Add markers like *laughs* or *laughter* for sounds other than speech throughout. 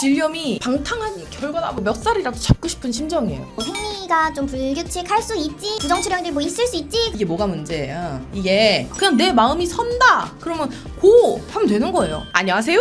질염이 방탕한 결과다 뭐몇 살이라도 잡고 싶은 심정이에요. 뭐 생리가 좀 불규칙할 수 있지 부정출혈들 뭐 있을 수 있지 이게 뭐가 문제예요? 이게 그냥 내 마음이 선다. 그러면 고 하면 되는 거예요. 안녕하세요.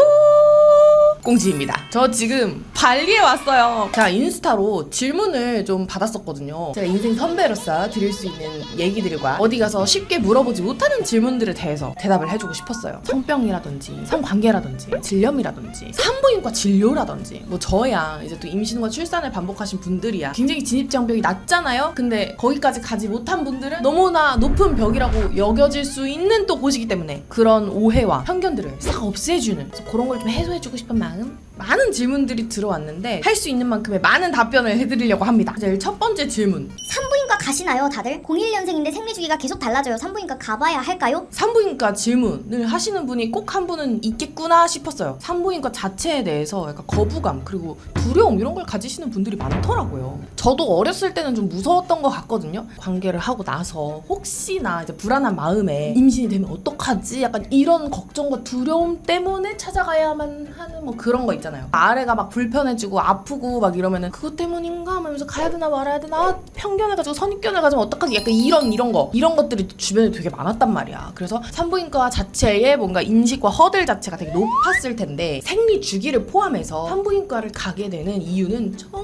꽁지입니다. 저 지금 발리에 왔어요. 제가 인스타로 질문을 좀 받았었거든요. 제가 인생 선배로서 드릴 수 있는 얘기들과 어디 가서 쉽게 물어보지 못하는 질문들에 대해서 대답을 해주고 싶었어요. 성병이라든지 성관계라든지 질염이라든지 산부인과 진료라든지 뭐 저야 이제 또 임신과 출산을 반복하신 분들이야 굉장히 진입장벽이 낮잖아요. 근데 거기까지 가지 못한 분들은 너무나 높은 벽이라고 여겨질 수 있는 또 곳이기 때문에 그런 오해와 편견들을 싹 없애주는 그런 걸 좀 해소해주고 싶은 마음 다음 많은 질문들이 들어왔는데 할 수 있는 만큼의 많은 답변을 해드리려고 합니다. 이제 첫 번째 질문 산부인과 가시나요 다들? 01년생인데 생리 주기가 계속 달라져요 산부인과 가봐야 할까요? 산부인과 질문을 하시는 분이 꼭 한 분은 있겠구나 싶었어요. 산부인과 자체에 대해서 약간 거부감 그리고 두려움 이런 걸 가지시는 분들이 많더라고요. 저도 어렸을 때는 좀 무서웠던 것 같거든요. 관계를 하고 나서 혹시나 이제 불안한 마음에 임신이 되면 어떡하지? 약간 이런 걱정과 두려움 때문에 찾아가야만 하는 뭐 그런 거 있잖아요. 아래가 막 불편해지고 아프고 막 이러면은 그것 때문인가 하면서 가야 되나 말아야 되나 아, 편견을 가지고 선입견을 가지면 어떡하지? 약간 이런 이런 거 이런 것들이 주변에 되게 많았단 말이야. 그래서 산부인과 자체의 뭔가 인식과 허들 자체가 되게 높았을 텐데 생리 주기를 포함해서 산부인과를 가게 되는 이유는 정말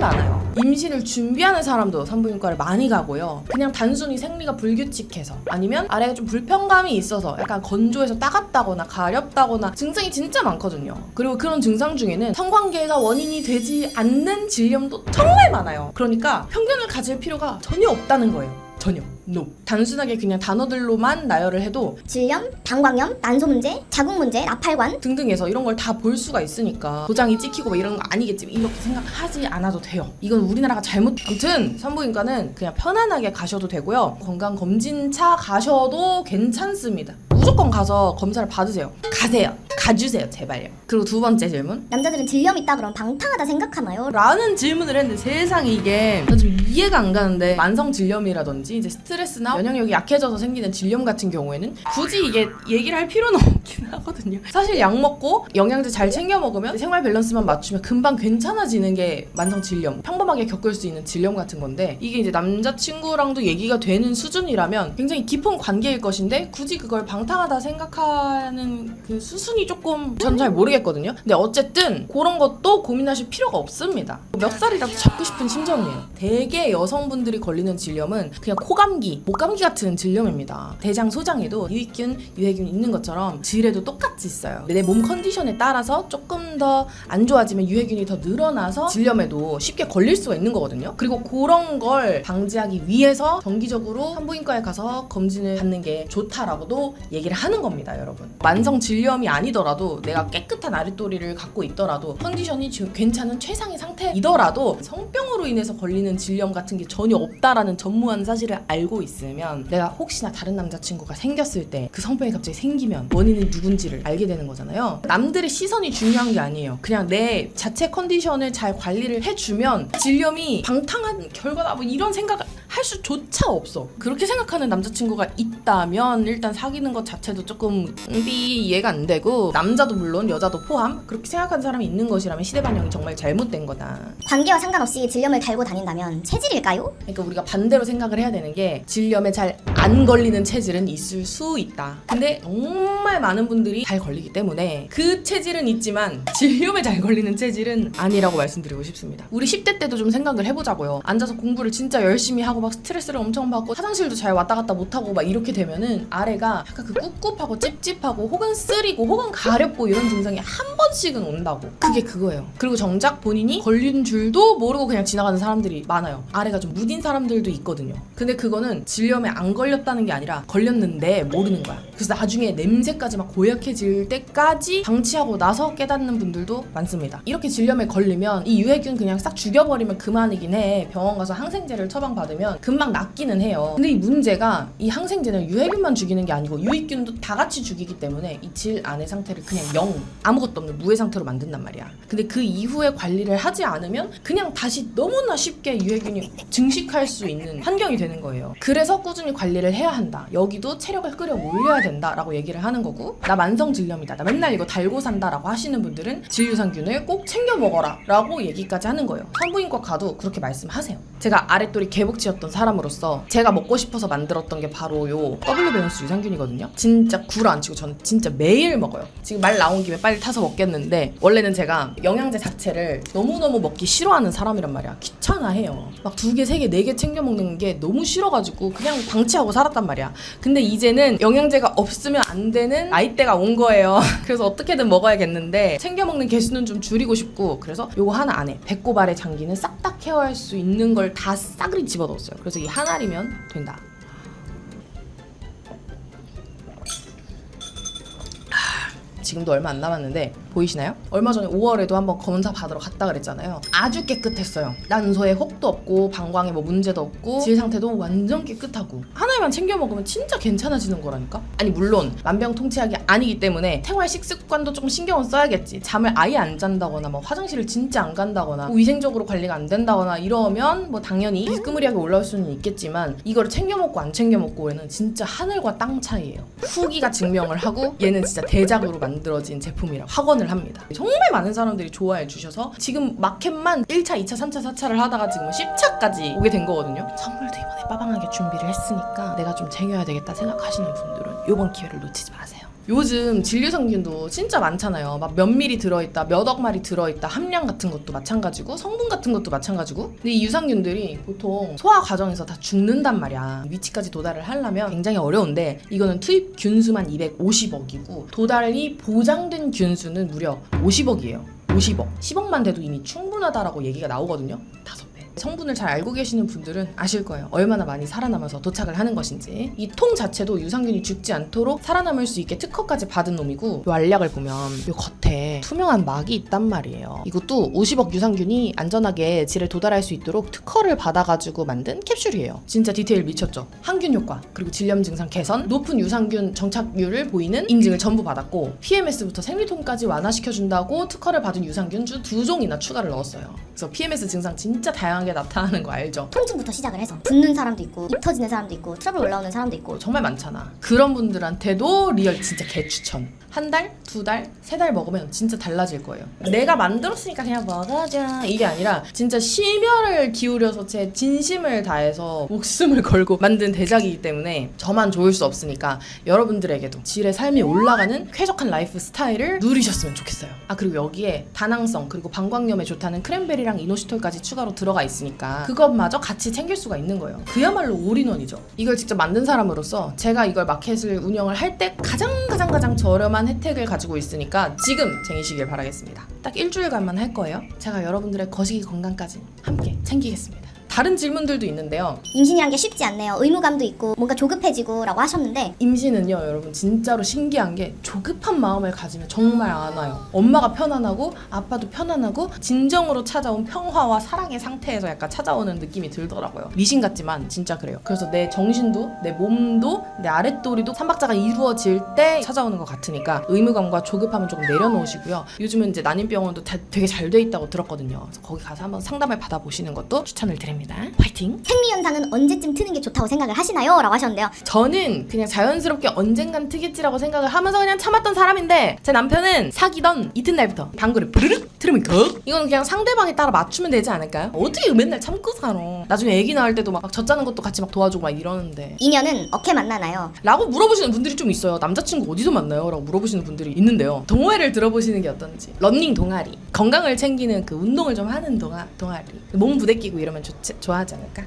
많아요. 임신을 준비하는 사람도 산부인과를 많이 가고요. 그냥 단순히 생리가 불규칙해서 아니면 아래가 좀 불편감이 있어서 약간 건조해서 따갑다거나 가렵다거나 증상이 진짜 많거든요. 그리고 그런 증상 중에는 성관계가 원인이 되지 않는 질염도 정말 많아요. 그러니까 편견을 가질 필요가 전혀 없다는 거예요. 전혀. No. 단순하게 그냥 단어들로만 나열을 해도 질염, 방광염, 난소 문제, 자궁 문제, 나팔관 등등해서 이런 걸 다 볼 수가 있으니까 도장이 찍히고 막 이런 거 아니겠지 이렇게 생각하지 않아도 돼요. 이건 우리나라가 잘못. 아무튼 산부인과는 그냥 편안하게 가셔도 되고요. 건강 검진차 가셔도 괜찮습니다. 무조건 가서 검사를 받으세요. 가세요. 가주세요, 제발요. 그리고 두 번째 질문. 남자들은 질염 있다 그럼 방탕하다 생각하나요? 라는 질문을 했는데 세상에 이게 난 좀 이해가 안 가는데 만성 질염이라든지 이제 스트레스나 면역력이 약해져서 생기는 질염 같은 경우에는 굳이 이게 얘기를 할 필요는 *laughs* 없긴 하거든요. 사실 약 먹고 영양제 잘 챙겨 먹으면 생활 밸런스만 맞추면 금방 괜찮아지는 게 만성 질염. 평범하게 겪을 수 있는 질염 같은 건데 이게 이제 남자친구랑도 얘기가 되는 수준이라면 굉장히 깊은 관계일 것인데 굳이 그걸 방탕 하다 생각하는 그 수순이 조금 전 잘 모르겠거든요. 근데 어쨌든 그런 것도 고민하실 필요가 없습니다. 몇 살이라도 잡고 싶은 심정이에요. 대개 여성분들이 걸리는 질염은 그냥 코감기, 목감기 같은 질염입니다. 대장 소장에도 유익균, 유해균 있는 것처럼 질에도 똑같이 있어요. 내 몸 컨디션에 따라서 조금 더 안 좋아지면 유해균이 더 늘어나서 질염에도 쉽게 걸릴 수가 있는 거거든요. 그리고 그런 걸 방지하기 위해서 정기적으로 산부인과에 가서 검진을 받는 게 좋다라고도 얘기 를 하는 겁니다, 여러분. 만성 질염이 아니더라도 내가 깨끗한 아랫도리를 갖고 있더라도 컨디션이 괜찮은 최상의 상태이더라도 성병으로 인해서 걸리는 질염 같은 게 전혀 없다라는 전무한 사실을 알고 있으면 내가 혹시나 다른 남자친구가 생겼을 때 그 성병이 갑자기 생기면 원인이 누군지를 알게 되는 거잖아요. 남들의 시선이 중요한 게 아니에요. 그냥 내 자체 컨디션을 잘 관리를 해주면 질염이 방탕한 결과다 뭐 이런 생각 할 수조차 없어. 그렇게 생각하는 남자친구가 있다면 일단 사귀는 것 자체도 조금 비 이해가 안 되고 남자도 물론 여자도 포함 그렇게 생각하는 사람이 있는 것이라면 시대 반영이 정말 잘못된 거다. 관계와 상관없이 질염을 달고 다닌다면 체질일까요? 그러니까 우리가 반대로 생각을 해야 되는 게 질염에 잘 안 걸리는 체질은 있을 수 있다. 근데 정말 많은 분들이 잘 걸리기 때문에 그 체질은 있지만 질염에 잘 걸리는 체질은 아니라고 말씀드리고 싶습니다. 우리 10대 때도 좀 생각을 해보자고요. 앉아서 공부를 진짜 열심히 하고 막 스트레스를 엄청 받고 화장실도 잘 왔다 갔다 못하고 막 이렇게 되면은 아래가 약간 그 꿉꿉하고 찝찝하고 혹은 쓰리고 혹은 가렵고 이런 증상이 한 번씩은 온다고. 그게 그거예요. 그리고 정작 본인이 걸린 줄도 모르고 그냥 지나가는 사람들이 많아요. 아래가 좀 무딘 사람들도 있거든요. 근데 그거는 질염에 안 걸렸다는 게 아니라 걸렸는데 모르는 거야. 그래서 나중에 냄새까지 막 고약해질 때까지 방치하고 나서 깨닫는 분들도 많습니다. 이렇게 질염에 걸리면 이 유해균 그냥 싹 죽여버리면 그만이긴 해. 병원 가서 항생제를 처방받으면 금방 낫기는 해요. 근데 이 문제가 이 항생제는 유해균만 죽이는 게 아니고 유익균도 다 같이 죽이기 때문에 이 질 안의 상태를 그냥 영 아무것도 없는 무해 상태로 만든단 말이야. 근데 그 이후에 관리를 하지 않으면 그냥 다시 너무나 쉽게 유해균이 증식할 수 있는 환경이 되는 거예요. 그래서 꾸준히 관리 관리를 해야 한다. 여기도 체력을 끌어 올려야 된다라고 얘기를 하는 거고 나 만성 질염이다. 나 맨날 이거 달고 산다라고 하시는 분들은 진류상균을 꼭 챙겨 먹어라라고 얘기까지 하는 거예요. 산부인과 가도 그렇게 말씀하세요. 제가 아랫돌이 개복치였던 사람으로서 제가 먹고 싶어서 만들었던 게 바로 요 W 밸런스 유산균이거든요. 진짜 구라 안 치고 저는 진짜 매일 먹어요. 지금 말 나온 김에 빨리 타서 먹겠는데 원래는 제가 영양제 자체를 너무너무 먹기 싫어하는 사람이란 말이야. 귀찮아해요. 막 두 개, 세 개, 네 개 챙겨 먹는 게 너무 싫어가지고 그냥 방치하고 살았단 말이야. 근데 이제는 영양제가 없으면 안 되는 나이대가 온 거예요. *laughs* 그래서 어떻게든 먹어야겠는데 챙겨 먹는 개수는 좀 줄이고 싶고 그래서 요거 하나 안에 배꼽알의 장기는 싹 다 케어할 수 있는 걸다 싸그리 집어넣었어요. 그래서 이 한 알이면 된다. 지금도 얼마 안 남았는데 보이시나요? 얼마 전에 5월에도 한번 검사 받으러 갔다 그랬잖아요. 아주 깨끗했어요. 난소에 혹도 없고 방광에 뭐 문제도 없고 질 상태도 완전 깨끗하고 하나만 챙겨 먹으면 진짜 괜찮아지는 거라니까. 아니 물론 만병통치약이 아니기 때문에 생활 식습관도 조금 신경을 써야겠지. 잠을 아예 안 잔다거나 뭐 화장실을 진짜 안 간다거나 뭐 위생적으로 관리가 안 된다거나 이러면 뭐 당연히 비스무리하게 올라올 수는 있겠지만 이거를 챙겨 먹고 안 챙겨 먹고에는 진짜 하늘과 땅 차이예요. 후기가 증명을 하고 얘는 진짜 대작으로 만들어진 제품이라고 확언을 합니다. 정말 많은 사람들이 좋아해 주셔서 지금 마켓만 1차, 2차, 3차, 4차를 하다가 지금 10차까지 오게 된 거거든요. 선물도 이번에 빠방하게 준비를 했으니까 내가 좀 챙겨야 되겠다 생각하시는 분들은 이번 기회를 놓치지 마세요. 요즘 진류성균도 진짜 많잖아요. 막몇 미리 들어있다, 몇 억 마리 들어있다, 함량 같은 것도 마찬가지고, 성분 같은 것도 마찬가지고. 근데 이 유산균들이 보통 소화 과정에서 다 죽는단 말이야. 위치까지 도달을 하려면 굉장히 어려운데, 이거는 투입 균수만 250억이고, 도달이 보장된 균수는 무려 50억이에요. 50억. 10억만 돼도 이미 충분하다라고 얘기가 나오거든요. 다섯 배. 성분을 잘 알고 계시는 분들은 아실 거예요. 얼마나 많이 살아남아서 도착을 하는 것인지. 이 통 자체도 유산균이 죽지 않도록 살아남을 수 있게 특허까지 받은 놈이고, 이 알약을 보면 이 겉에 투명한 막이 있단 말이에요. 이것도 50억 유산균이 안전하게 질에 도달할 수 있도록 특허를 받아가지고 만든 캡슐이에요. 진짜 디테일 미쳤죠. 항균 효과, 그리고 질염 증상 개선, 높은 유산균 정착률을 보이는 인증을 전부 받았고, PMS부터 생리통까지 완화시켜준다고 특허를 받은 유산균 주 두 종이나 추가를 넣었어요. 그래서 PMS 증상 진짜 다양 하게 나타나는 거 알죠? 통증부터 시작을 해서 붓는 사람도 있고 입 터지는 사람도 있고 트러블 올라오는 사람도 있고 정말 많잖아. 그런 분들한테도 리얼 진짜 개추천. 한 달, 두 달, 세 달 먹으면 진짜 달라질 거예요. 내가 만들었으니까 그냥 먹어자 이게 아니라 진짜 심혈을 기울여서 제 진심을 다해서 목숨을 *laughs* 걸고 만든 대작이기 때문에 저만 좋을 수 없으니까 여러분들에게도 질의 삶이 올라가는 쾌적한 라이프 스타일을 누리셨으면 좋겠어요. 아 그리고 여기에 다낭성 그리고 방광염에 좋다는 크랜베리랑 이노시톨까지 추가로 들어가 있 으니까 그것마저 같이 챙길 수가 있는 거예요. 그야말로 올인원이죠. 이걸 직접 만든 사람으로서 제가 이걸 마켓을 운영을 할 때 가장 가장 가장 저렴한 혜택을 가지고 있으니까 지금 쟁이시길 바라겠습니다. 딱 일주일간만 할 거예요. 제가 여러분들의 거시기 건강까지 함께 챙기겠습니다. 다른 질문들도 있는데요. 임신이란 게 쉽지 않네요 의무감도 있고 뭔가 조급해지고 라고 하셨는데 임신은요, 여러분 진짜로 신기한 게 조급한 마음을 가지면 정말 안 와요. 엄마가 편안하고 아빠도 편안하고 진정으로 찾아온 평화와 사랑의 상태에서 약간 찾아오는 느낌이 들더라고요. 미신 같지만 진짜 그래요. 그래서 내 정신도 내 몸도 내 아랫도리도 삼박자가 이루어질 때 찾아오는 것 같으니까 의무감과 조급함은 조금 내려놓으시고요. 요즘은 이제 난임병원도 다 되게 잘 돼 있다고 들었거든요. 그래서 거기 가서 한번 상담을 받아보시는 것도 추천을 드립니다. 화이팅! 생리 현상은 언제쯤 트는 게 좋다고 생각을 하시나요? 라고 하셨는데요 저는 그냥 자연스럽게 언젠간 트겠지라고 생각을 하면서 그냥 참았던 사람인데 제 남편은 사귀던 이튿날부터 방구를 부르륵 틀으면 극 이거는 그냥 상대방에 따라 맞추면 되지 않을까요? 어떻게 맨날 참고 살아 나중에 애기 낳을 때도 막 젖자는 것도 같이 막 도와주고 막 이러는데 인연은 어떻게 만나나요? 라고 물어보시는 분들이 좀 있어요 남자친구 어디서 만나요? 라고 물어보시는 분들이 있는데요 동호회를 들어보시는 게 어떤지 런닝 동아리 건강을 챙기는 그 운동을 좀 하는 동아, 동아리 몸 부대끼고 이러면 좋, 좋아하지 않을까?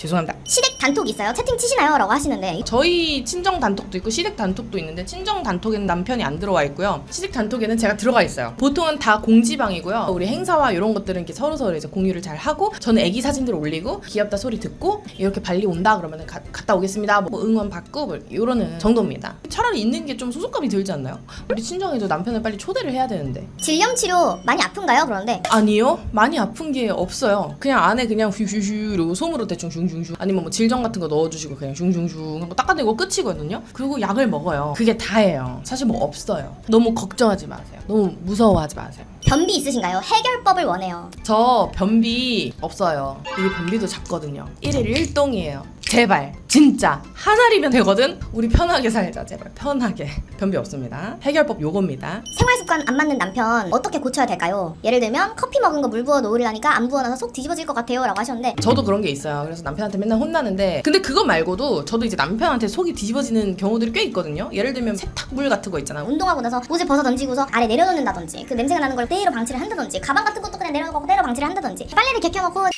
죄송합니다 시댁 단톡 있어요? 채팅 치시나요? 라고 하시는데 저희 친정 단톡도 있고 시댁 단톡도 있는데 친정 단톡에는 남편이 안 들어와 있고요. 시댁 단톡에는 제가 들어가 있어요. 보통은 다 공지방이고요. 우리 행사와 이런 것들은 이렇게 서로 서로 이제 공유를 잘 하고 저는 애기 사진들 올리고 귀엽다 소리 듣고 이렇게 발리 온다 그러면 가, 갔다 오겠습니다. 뭐 응원 받고 뭐 이러는 정도입니다. 차라리 있는 게 좀 소속감이 들지 않나요? 우리 친정에도 남편을 빨리 초대를 해야 되는데 질염 치료 많이 아픈가요? 그런데 아니요 많이 아픈 게 없어요 그냥 안에 그냥 이러고 솜으로 대충 슝 슝슝 아니면 뭐 질정 같은 거 넣어주시고 그냥 슝슝슝 하고 닦아내고 끝이거든요. 그리고 약을 먹어요. 그게 다예요. 사실 뭐 없어요. 너무 걱정하지 마세요. 너무 무서워하지 마세요. 변비 있으신가요? 해결법을 원해요. 저 변비 없어요. 이게 변비도 작거든요. 1일 1동이에요 제발 진짜 하나리면 되거든? 우리 편하게 살자 제발. 편하게. 변비 없습니다. 해결법 요겁니다. 생활 습관 안 맞는 남편 어떻게 고쳐야 될까요? 예를 들면 커피 먹은 거 물 부어 놓으려니까 안 부어 놔서 속 뒤집어질 것 같아요 라고 하셨는데 저도 그런 게 있어요. 그래서 남편한테 맨날 혼나는데 근데 그거 말고도 저도 이제 남편한테 속이 뒤집어지는 경우들이 꽤 있거든요. 예를 들면 세탁물 같은 거 있잖아요. 운동하고 나서 옷을 벗어 던지고서 아래 내려놓는다든지 그 냄새가 나는 걸 때로 방치를 한다든지 가방 같은 것도 그냥 내려놓고 때로 방치를 한다든지 빨래를 개켜놓고 그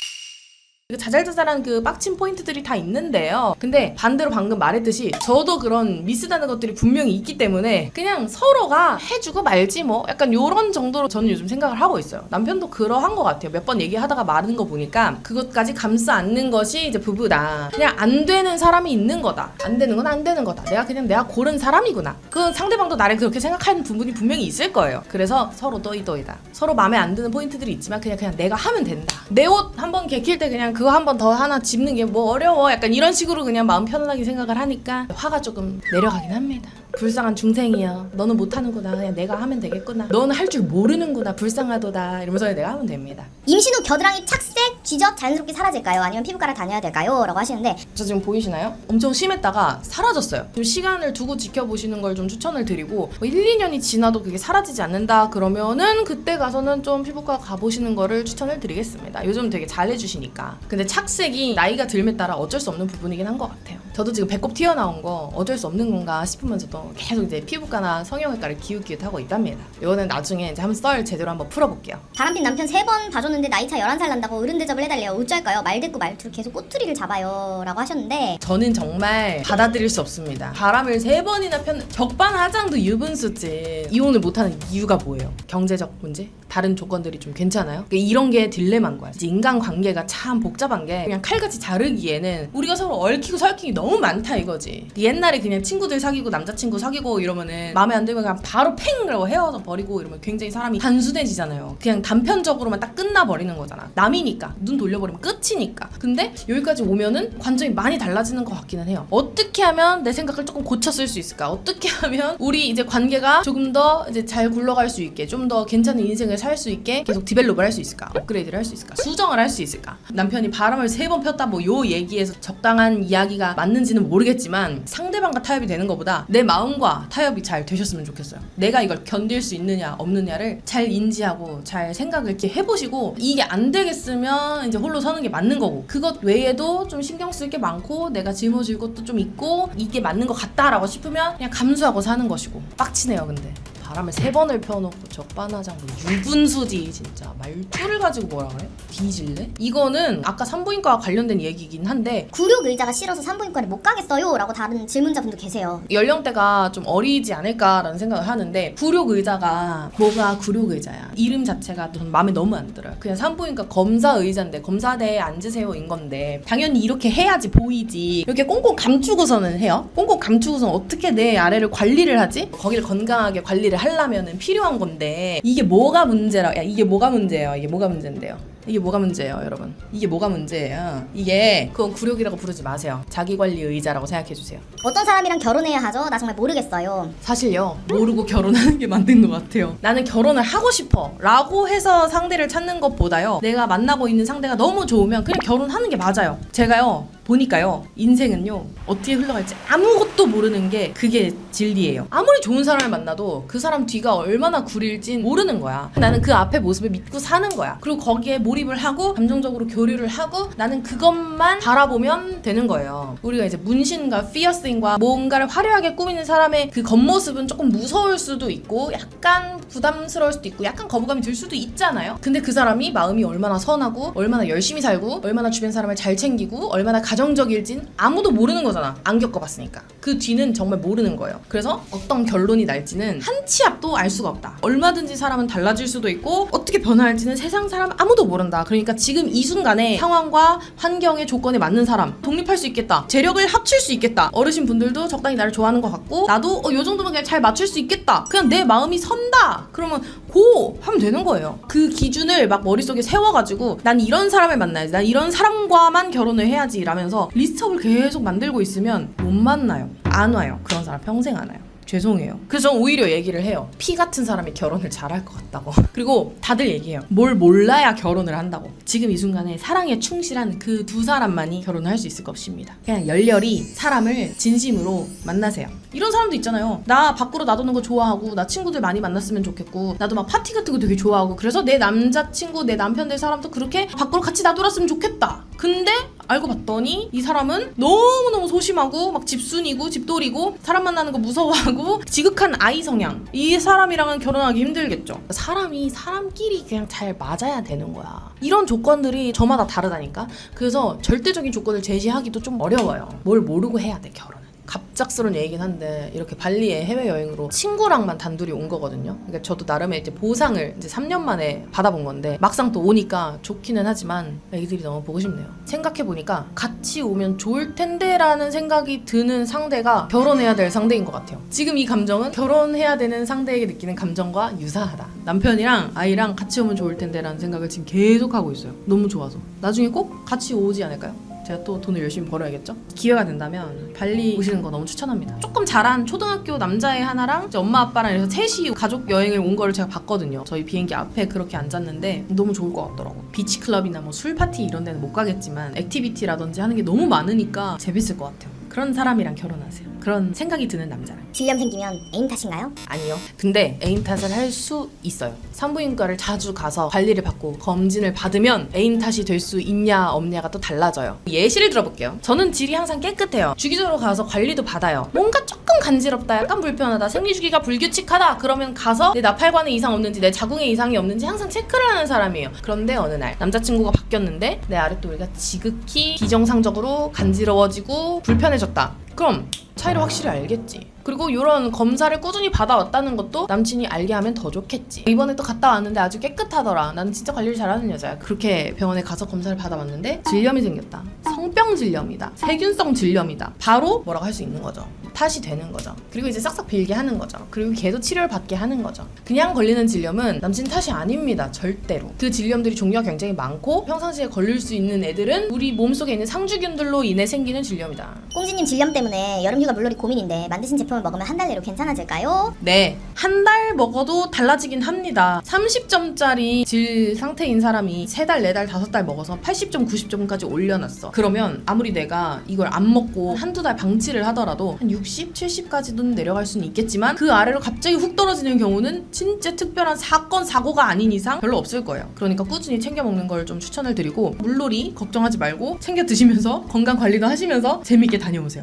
자잘자잘한 그 빡친 포인트들이 다 있는데요. 근데 반대로 방금 말했듯이 저도 그런 미스나는 것들이 분명히 있기 때문에 그냥 서로가 해주고 말지 뭐 약간 요런 정도로 저는 요즘 생각을 하고 있어요. 남편도 그러한 것 같아요. 몇 번 얘기하다가 말하는 거 보니까 그것까지 감싸 안는 것이 이제 부부다. 그냥 안 되는 사람이 있는 거다. 안 되는 건 안 되는 거다. 내가 그냥 내가 고른 사람이구나. 그 상대방도 나를 그렇게 생각하는 부분이 분명히 있을 거예요. 그래서 서로 또이또이다. 서로 마음에 안 드는 포인트들이 있지만 그냥 그냥 내가 하면 된다. 내 옷 한번 개킬 때 그냥 그거 한 번 더 하나 집는 게 뭐 어려워. 약간 이런 식으로 그냥 마음 편안하게 생각을 하니까 화가 조금 내려가긴 합니다. 불쌍한 중생이여. 너는 못하는구나. 그냥 내가 하면 되겠구나. 너는 할 줄 모르는구나. 불쌍하도다. 이러면서 내가 하면 됩니다. 임신 후 겨드랑이 착색, 쥐적 자연스럽게 사라질까요? 아니면 피부과를 다녀야 될까요? 라고 하시는데 저 지금 보이시나요? 엄청 심했다가 사라졌어요. 좀 시간을 두고 지켜보시는 걸 좀 추천을 드리고 뭐 1, 2년이 지나도 그게 사라지지 않는다 그러면은 그때 가서는 좀 피부과 가보시는 거를 추천을 드리겠습니다. 요즘 되게 잘해주시니까. 근데 착색이 나이가 들에 따라 어쩔 수 없는 부분이긴 한 것 같아요. 저도 지금 배꼽 튀어나온 거 어쩔 수 없는 건가 싶으면서도 계속 이제 피부과나 성형외과를 기웃기웃하고 있답니다. 이거는 나중에 이제 한번 썰 제대로 한번 풀어볼게요. 바람핀 남편 세 번 봐줬는데 나이 차 11살 난다고 어른 대접을 해달래요. 어쩔까요? 말대꾸 말투로 계속 꼬투리를 잡아요. 라고 하셨는데 저는 정말 받아들일 수 없습니다. 바람을 세 번이나 폈는 적반하장도 유분수지. 이혼을 못하는 이유가 뭐예요? 경제적 문제? 다른 조건들이 좀 괜찮아요? 그러니까 이런 게 딜레마인 거야. 이제 인간 관계가 참 복잡한 게 그냥 칼같이 자르기에는 우리가 서로 얽히고 설키기 너무 많다 이거지. 옛날에 그냥 친구들 사귀고 남자친구 사귀고 이러면은 마음에 안 들면 그냥 바로 팽 그러고 헤어져 버리고 이러면 굉장히 사람이 단순해지잖아요. 그냥 단편적으로만 딱 끝나버리는 거잖아. 남이니까 눈 돌려버리면 끝이니까. 근데 여기까지 오면은 관점이 많이 달라지는 것 같기는 해요. 어떻게 하면 내 생각을 조금 고쳤을 수 있을까? 어떻게 *laughs* 하면 우리 이제 관계가 조금 더 이제 잘 굴러갈 수 있게 좀 더 괜찮은 인생을 살 수 있게 계속 디벨롭을 할 수 있을까? 업그레이드를 할 수 있을까? 수정을 할 수 있을까? 남편이 바람을 세 번 폈다 뭐 요 얘기에서 적당한 이야기가 맞는지는 모르겠지만 상대방과 타협이 되는 것보다 내 마음과 타협이 잘 되셨으면 좋겠어요. 내가 이걸 견딜 수 있느냐 없느냐를 잘 인지하고 잘 생각을 이렇게 해보시고 이게 안 되겠으면 이제 홀로 서는 게 맞는 거고 그것 외에도 좀 신경 쓸 게 많고 내가 짊어질 것도 좀 있고 이게 맞는 것 같다라고 싶으면 그냥 감수하고 사는 것이고 빡치네요 근데 바람을 세 번을 펴놓고 적반하장 뭐 유분수지 진짜 말투를 가지고 뭐라 그래? 뒤질래? 이거는 아까 산부인과와 관련된 얘기긴 한데 굴욕 의자가 싫어서 산부인과를 못 가겠어요. 라고 다른 질문자분도 계세요. 연령대가 좀 어리지 않을까라는 생각을 하는데 구력 의자가 뭐가 구력 의자야 이름 자체가 전 마음에 너무 안 들어요 그냥 산부인과 검사 의자인데 검사대에 앉으세요인 건데 당연히 이렇게 해야지 보이지 이렇게 꽁꽁 감추고서는 해요 꽁꽁 감추고서는 어떻게 내 아래를 관리를 하지 거기를 건강하게 관리를 하려면은 필요한 건데 이게 뭐가 문제라 야 이게 뭐가 문제예요 이게 뭐가 문제인데요 이게 뭐가 문제예요, 여러분? 이게 뭐가 문제예요? 이게 그건 구력이라고 부르지 마세요. 자기 관리 의자라고 생각해 주세요. 어떤 사람이랑 결혼해야 하죠? 나 정말 모르겠어요. 사실요 모르고 결혼하는 게 맞는 것 같아요 나는 결혼을 하고 싶어 라고 해서 상대를 찾는 것보다요 내가 만나고 있는 상대가 너무 좋으면 그냥 결혼하는 게 맞아요 제가요 보니까요 인생은요 어떻게 흘러갈지 아무것도 모르는 게 그게 진리예요. 아무리 좋은 사람을 만나도 그 사람 뒤가 얼마나 구릴진 모르는 거야. 나는 그 앞에 모습을 믿고 사는 거야. 그리고 거기에 몰입을 하고 감정적으로 교류를 하고 나는 그것만 바라보면 되는 거예요. 우리가 이제 문신과 피어싱과 뭔가를 화려하게 꾸미는 사람의 그 겉모습은 조금 무서울 수도 있고 약간 부담스러울 수도 있고 약간 거부감이 들 수도 있잖아요. 근데 그 사람이 마음이 얼마나 선하고 얼마나 열심히 살고 얼마나 주변 사람을 잘 챙기고 얼마나 가정 적 일진 아무도 모르는 거잖아. 안 겪어봤으니까. 그 뒤는 정말 모르는 거예요. 그래서 어떤 결론이 날지는 한 치 앞도 알 수가 없다. 얼마든지 사람은 달라질 수도 있고 어떻게 변화할지는 세상 사람 아무도 모른다. 그러니까 지금 이 순간에 상황과 환경의 조건에 맞는 사람 독립할 수 있겠다. 재력을 합칠 수 있겠다. 어르신 분들도 적당히 나를 좋아하는 것 같고 나도 어, 요 정도면 그냥 잘 맞출 수 있겠다. 그냥 내 마음이 선다. 그러면 고 하면 되는 거예요 그 기준을 막 머릿속에 세워가지고 난 이런 사람을 만나야지 난 이런 사람과만 결혼을 해야지 라면서 리스트업을 계속 만들고 있으면 못 만나요 안 와요 그런 사람 평생 안 와요 죄송해요. 그래서 저는 오히려 얘기를 해요. 피 같은 사람이 결혼을 잘할 것 같다고. *laughs* 그리고 다들 얘기해요. 뭘 몰라야 결혼을 한다고. 지금 이 순간에 사랑에 충실한 그 두 사람만이 결혼을 할 수 있을 것입니다. 그냥 열렬히 사람을 진심으로 만나세요. 이런 사람도 있잖아요. 나 밖으로 나도는 거 좋아하고 나 친구들 많이 만났으면 좋겠고 나도 막 파티 같은 거 되게 좋아하고 그래서 내 남자친구 내 남편 될 사람도 그렇게 밖으로 같이 나돌았으면 좋겠다. 근데 알고 봤더니 이 사람은 너무너무 소심하고 막 집순이고 집돌이고 사람 만나는 거 무서워하고 *laughs* 지극한 아이 성향. 이 사람이랑은 결혼하기 힘들겠죠. 사람이 사람끼리 그냥 잘 맞아야 되는 거야. 이런 조건들이 저마다 다르다니까. 그래서 절대적인 조건을 제시하기도 좀 어려워요. 뭘 모르고 해야 돼, 결혼은. 갑작스러운 얘기긴 한데 이렇게 발리에 해외 여행으로 친구랑만 단둘이 온 거거든요. 그러니까 저도 나름의 이제 보상을 이제 3년 만에 받아본 건데 막상 또 오니까 좋기는 하지만 애기들이 너무 보고 싶네요. 생각해 보니까 같이 오면 좋을 텐데라는 생각이 드는 상대가 결혼해야 될 상대인 것 같아요. 지금 이 감정은 결혼해야 되는 상대에게 느끼는 감정과 유사하다. 남편이랑 아이랑 같이 오면 좋을 텐데라는 생각을 지금 계속 하고 있어요. 너무 좋아서 나중에 꼭 같이 오지 않을까요? 제가 또 돈을 열심히 벌어야겠죠? 기회가 된다면 발리 오시는 거 너무 추천합니다. 조금 잘한 초등학교 남자애 하나랑 엄마 아빠랑 이래서 셋이 가족 여행을 온 거를 제가 봤거든요. 저희 비행기 앞에 그렇게 앉았는데 너무 좋을 것 같더라고. 비치 클럽이나 뭐 술 파티 이런 데는 못 가겠지만 액티비티라든지 하는 게 너무 많으니까 재밌을 것 같아요. 그런 사람이랑 결혼하세요. 그런 생각이 드는 남자랑. 질염 생기면 애인 탓인가요? 아니요. 근데 애인 탓을 할 수 있어요. 산부인과를 자주 가서 관리를 받고 검진을 받으면 애인 탓이 될 수 있냐 없냐가 또 달라져요. 예시를 들어볼게요. 저는 질이 항상 깨끗해요. 주기적으로 가서 관리도 받아요. 뭔가 조금 간지럽다, 약간 불편하다, 생리 주기가 불규칙하다. 그러면 가서 내 나팔관에 이상 없는지, 내 자궁에 이상이 없는지 항상 체크를 하는 사람이에요. 그런데 어느 날 남자친구가 바뀌었는데 내 아랫도리가 지극히 비정상적으로 간지러워지고 불편해졌다. 그럼 차이를 확실히 알겠지. 그리고 이런 검사를 꾸준히 받아왔다는 것도 남친이 알게 하면 더 좋겠지. 이번에 또 갔다 왔는데 아주 깨끗하더라. 나는 진짜 관리를 잘하는 여자야. 그렇게 병원에 가서 검사를 받아봤는데 질염이 생겼다. 성병 질염이다. 세균성 질염이다. 바로 뭐라고 할 수 있는 거죠. 탓이 되는 거죠. 그리고 이제 싹싹 빌게 하는 거죠. 그리고 걔도 치료를 받게 하는 거죠. 그냥 걸리는 질염은 남친 탓이 아닙니다. 절대로. 그 질염들이 종류가 굉장히 많고 평상시에 걸릴 수 있는 애들은 우리 몸속에 있는 상주균들로 인해 생기는 질염이다. 꽁지님 질염 때문에 여름휴가 물놀이 고민인데 만드신 제품 을 먹으면 한 달 내로 괜찮아질까요? 네. 한 달 먹어도 달라지긴 합니다. 30점짜리 질 상태인 사람이 3달, 4달, 5달 먹어서 80점, 90점까지 올려놨어. 그러면 아무리 내가 이걸 안 먹고 한두 달 방치를 하더라도 한 60, 70까지는 내려갈 수는 있겠지만 그 아래로 갑자기 훅 떨어지는 경우는 진짜 특별한 사건, 사고가 아닌 이상 별로 없을 거예요. 그러니까 꾸준히 챙겨 먹는 걸 좀 추천을 드리고 물놀이 걱정하지 말고 챙겨 드시면서 건강 관리도 하시면서 재밌게 다녀오세요.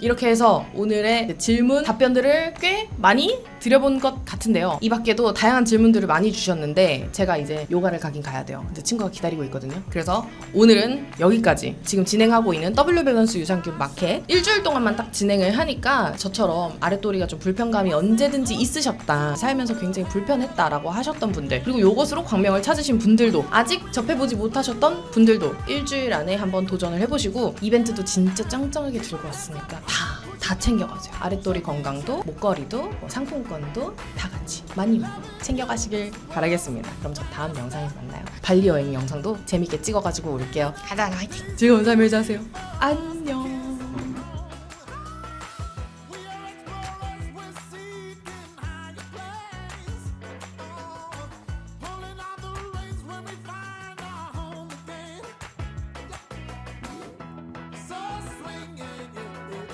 이렇게 해서 오늘의 질문 답변들을 꽤 많이 드려본 것 같은데요. 이 밖에도 다양한 질문들을 많이 주셨는데 제가 이제 요가를 가긴 가야 돼요. 근데 친구가 기다리고 있거든요. 그래서 오늘은 여기까지 지금 진행하고 있는 W 밸런스 유산균 마켓 일주일 동안만 딱 진행을 하니까 저처럼 아랫도리가 좀 불편감이 언제든지 있으셨다. 살면서 굉장히 불편했다라고 하셨던 분들 그리고 요것으로 광명을 찾으신 분들도 아직 접해보지 못하셨던 분들도 일주일 안에 한번 도전을 해보시고 이벤트도 진짜 짱짱하게 들고 왔으니까 다, 다 챙겨가세요. 아랫도리 건강도, 목걸이도, 뭐 상품권도 다 같이 많이 많이 챙겨가시길 바라겠습니다. 그럼 저 다음 영상에서 만나요. 발리 여행 영상도 재밌게 찍어가지고 올게요. 가자, 화이팅! 즐거운 삶을 사세요. 안녕!